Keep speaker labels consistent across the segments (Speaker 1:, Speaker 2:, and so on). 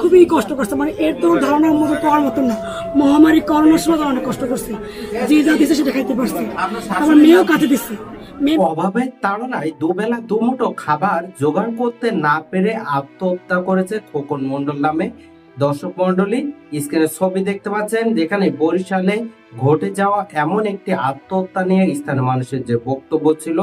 Speaker 1: খুবই কষ্ট করছে। মানে এর তো ধারণার মতো পাওয়ার মতন না। মহামারী করোনার সময় তো অনেক কষ্ট করছে। যে যা দিছে সেটা খাইতে পারছে। আমার মেয়েও কাছে দিচ্ছে
Speaker 2: অভাবের তাড়নায় দুবেলা দুমুঠো খাবার জোগাড় করতে না পেরে আত্মহত্যা করেছে খোকন মন্ডল নামে দর্শক মন্ডলী স্ক্রিনে ছবি দেখতে পাচ্ছেন, যেখানে বরিশালে ঘটে যাওয়া এমন একটি আত্মহত্যা নিয়ে স্থানীয় মানুষের যে বক্তব্য ছিল,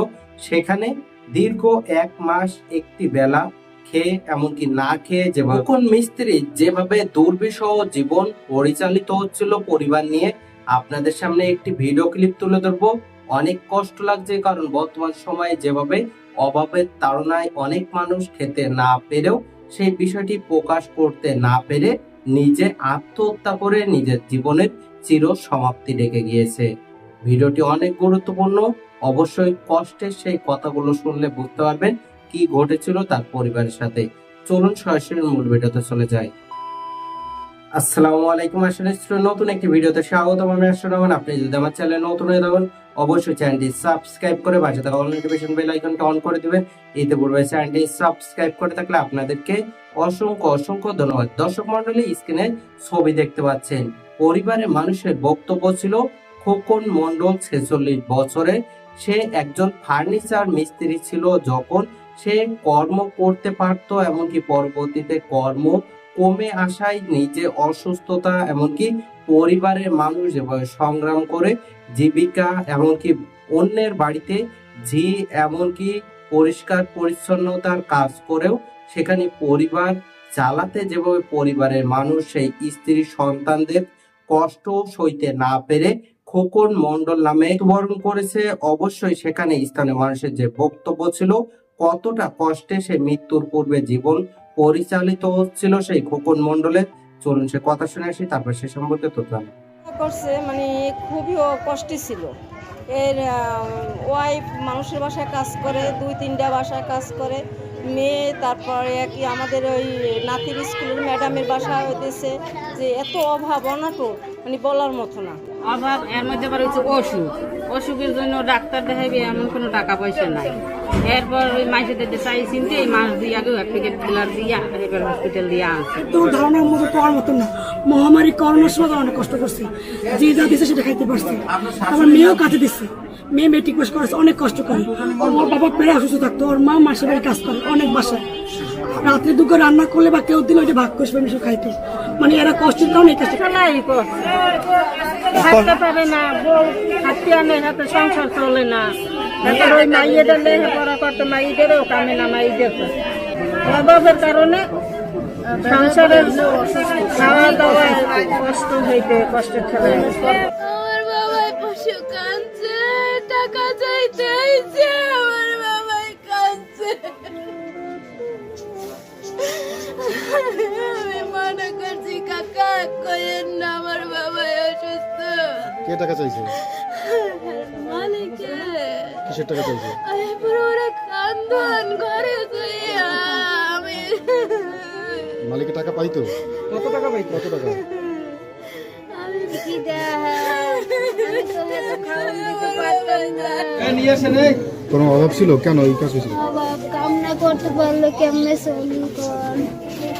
Speaker 2: সেখানে দীর্ঘ এক মাস একটি বেলা খেয়ে, এমনকি না খেয়ে যে খোকন মিস্ত্রি যেভাবে দুর্বিষহ জীবন পরিচালিত হচ্ছিল পরিবার নিয়ে, আপনাদের সামনে একটি ভিডিও ক্লিপ তুলে ধরবো। অনেক কষ্ট লাগছে, কারণ বর্তমান সময়ে যেভাবে অভাবের তাড়নায় অনেক মানুষ খেতে না পেরেও সেই বিষয়টি প্রকাশ করতে না পেরে নিজে আত্মহত্যা করে নিজের জীবনের চির সমাপ্তি ডেকে গিয়েছে। ভিডিওটি অনেক গুরুত্বপূর্ণ, অবশ্যই কষ্টের সেই কথাগুলো শুনলে বুঝতে পারবেন। কি ঘটেছিল তার পরিবারের সাথে। চলুন সরাসরি মূল ভিডিওতে চলে যাই। আসসালামু আলাইকুম আসলে নতুন একটি ভিডিওতে স্বাগতম। আমি আসলে আপনি যদি আমার চ্যানেলে নতুন হয়ে থাকেন, অবশ্যই চ্যানেলটি সাবস্ক্রাইব করে পাশে থাকা অল নোটিফিকেশন বেল আইকনটা অন করে দিবেন। এতে পূর্বে চ্যানেলটি সাবস্ক্রাইব করে থাকলে আপনাদেরকে অসংখ্য অসংখ্য ধন্যবাদ। দর্শক মন্ডলী স্ক্রিনে ছবি দেখতে পাচ্ছেন। পরিবারের মানুষের বক্তব্য ছিল, খোকন মন্ডল ছেচল্লিশ বছরে সে একজন ফার্নিচার মিস্ত্রি ছিল যখন সে কর্ম করতে পারতো, এমনকি পরবর্তীতে কর্ম কমে আসায় নিজে অসুস্থতা, এমনকি পরিবারের মানুষ যেভাবে সংগ্রাম করে, জীবিকা, এমনকি অন্যের বাড়িতে ঝি এমনকি পরিষ্কার পরিচ্ছন্নতার কাজ করেও সেখানে পরিবার চালাতে, যেভাবে পরিবারের মানুষ সেই স্ত্রী সন্তানদের কষ্ট সইতে না পেরে খোকন মন্ডল নামে মৃত্যুবরণ করেছে, অবশ্যই সেখানে স্থানীয় মানুষের যে বক্তব্য ছিল কতটা কষ্টে সে মৃত্যুর পূর্বে জীবন পরিচালিত হচ্ছিল সেই খোকন মন্ডলের চলুন সে কথা শুনে আসি, তারপর সে সম্পর্কে তো জানাব।
Speaker 3: করছে মানে খুবই কষ্টে ছিল। এর ওয়াইফ মানুষের বাসায় কাজ করে, দুই তিনটা বাসায় কাজ করে, মেয়ে, তারপরে কি আমাদের ওই নাতির স্কুলের ম্যাডামের বাসা হইতেছে। যে এত অভাব অনাটন মানে বলার মতো না।
Speaker 4: অভাব এর মধ্যে আবার হচ্ছে অসুখ। অসুখের জন্য ডাক্তার দেখাইবে এমন কোনো টাকা পয়সা নাই। এরপর ওই মাইসেদের চাই চিনতে এই মাস দিয়ে আগেও এক প্যাকেট ডিলার দিয়া এবার হসপিটাল দিয়ে আনছে।
Speaker 1: তো ধারণার মতো পাওয়ার মতন না। মহামারী করোনার সময় অনেক কষ্ট করছে। যে যা দিছে সেটা খাইতে পারছে। আমার মেয়েও কাছে দিচ্ছে মেয়ে মেট্রিক পাস করেছে অনেক কষ্ট করে। ওর বাবা পেরে অসুস্থ থাকতো। ওর মা মাসে বাড়ি কাজ করে অনেক বাসায়। রাত্রে দুটো রান্না করলে বা কেউ দিলে ভাগ করে সবাই মিশে খাইতো। মানে এরা কষ্টের কারণে
Speaker 4: করছে সংসারের খাওয়া দাওয়া কষ্ট হইতে
Speaker 5: আমি মনে করছি কাকা কইেন না আমার অসুস্থ।
Speaker 6: কে টাকা চাইছে?
Speaker 5: মালিকে
Speaker 6: কিসের টাকা চাইছে?
Speaker 5: আমি পুরো কান্দন ঘরে শুইয়া আমি
Speaker 6: মালিকের টাকা পাইতো? কত টাকা পাই কত টাকা?
Speaker 5: আমি কি আমি তোমাকে খাওয়া দিতে পারতাম না।
Speaker 6: কোনো অভাব ছিল? কেন এই কাজ হয়েছিল?
Speaker 5: অভাব কামনা করতে পারলে কেমনে চলুন কর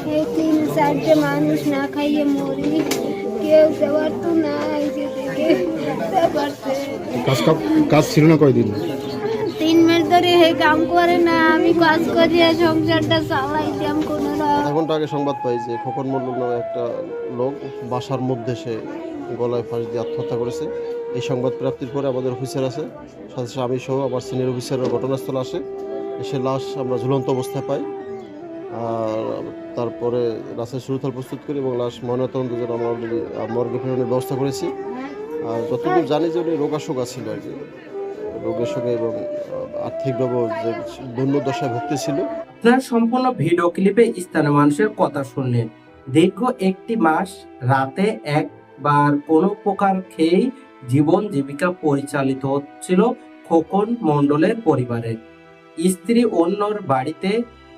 Speaker 5: এই তিন চারটে মানুষ না খাইয়ে মরি কেউ দেওয়ার তো নাই যে দেখে পারছে
Speaker 6: কাজ কাপ- কাজ ছিল না কয়দিন?
Speaker 5: তিন মাস ধরে হে কাম করে না আমি কাজ করিয়া সংসারটা চালাইতাম কোনো রকম।
Speaker 7: আধা ঘণ্টা আগে সংবাদ পাই যে খোকন মল্লুক নামে একটা লোক বাসার মধ্যে সে গলায় ফাঁস দিয়ে আত্মহত্যা করেছে। এই সংবাদ প্রাপ্তির পরে আমাদের অফিসার আছে সাথে সাথে আমি সহ আমার সিনিয়র অফিসাররা ঘটনাস্থলে আসে। এসে লাশ আমরা ঝুলন্ত অবস্থায় পাই। তারপরে লাশের সুরতাল প্রস্তুত করি এবং লাশ ময়নাতদন্তের জন্য আমরা অলরেডি মর্গে ফেরানোর ব্যবস্থা করেছি। আর যতদূর জানি যে উনি রোগাশোকা ছিল আর কি। রোগের সঙ্গে এবং আর্থিকভাবে যে দৈন্য দশায় ভুগতে ছিল।
Speaker 2: আপনারা সম্পূর্ণ ভিডিও ক্লিপে স্থানীয় মানুষের কথা শুনলেন। দীর্ঘ একটি মাস রাতে একবার কোনো প্রকার খেয়েই জীবন জীবিকা পরিচালিত হচ্ছিল খোকন মণ্ডলের পরিবারের স্ত্রী অন্যর বাড়িতে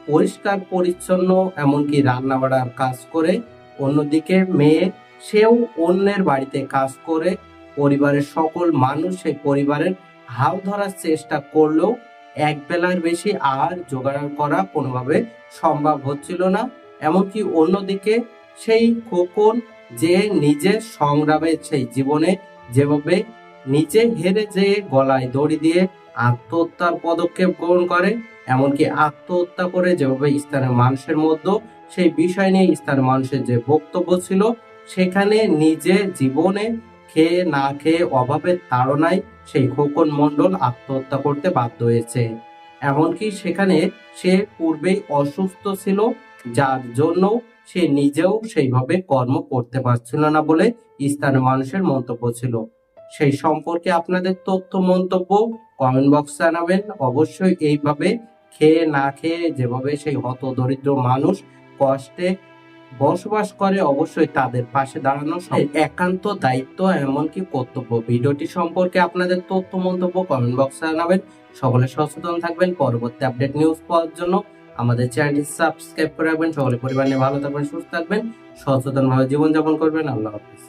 Speaker 2: পরিষ্কার, পরিচ্ছন্ন, এমনকি রান্না বাড়ার কাজ করে। অন্যদিকে মেয়ে, সেও অন্যের বাড়িতে কাজ করে। পরিবারের সকল মানুষ সেই পরিবারের হাল ধরার চেষ্টা করলেও এক বেলার বেশি আর জোগাড় করা কোনোভাবে সম্ভব হচ্ছিল না। এমনকি অন্যদিকে সেই খোকন যে নিজের সংগ্রামের সেই জীবনে যেভাবে নিচে হেরে যেয়ে গলায় দড়ি দিয়ে আত্মহত্যার পদক্ষেপ গ্রহণ করে, এমনকি আত্মহত্যা করে যেভাবে স্থানীয় মানুষের মধ্যে, সেই বিষয় নিয়ে স্থানীয় মানুষের যে বক্তব্য ছিল, সেখানে নিজে জীবনে খেয়ে না খেয়ে অভাবের তাড়নায় সেই খোকন মণ্ডল আত্মহত্যা করতে বাধ্য হয়েছে। এমনকি সেখানে সে পূর্বেই অসুস্থ ছিল, যার জন্য সে নিজেও সেইভাবে কর্ম করতে পারছিল না বলে স্থানীয় মানুষের মন্তব্য ছিল। সেই সম্পর্কে আপনাদের তথ্য মন্তব্য কমেন্ট বক্স জানাবেন। অবশ্যই এইভাবে খেয়ে না খেয়ে যেভাবে সেই হত দরিদ্র মানুষ কষ্টে বসবাস করে অবশ্যই তাদের পাশে দাঁড়ানো সব একান্ত দায়িত্ব এমনকি কর্তব্য। ভিডিওটি সম্পর্কে আপনাদের তথ্য মন্তব্য কমেন্ট বক্সে জানাবেন। সকলে সচেতন থাকবেন। পরবর্তী আপডেট নিউজ পাওয়ার জন্য আমাদের চ্যানেলটি সাবস্ক্রাইব করে রাখবেন। সকলে পরিবার নিয়ে ভালো থাকবেন সুস্থ থাকবেন। সচেতন ভাবে জীবনযাপন করবেন। আল্লাহ হাফিজ।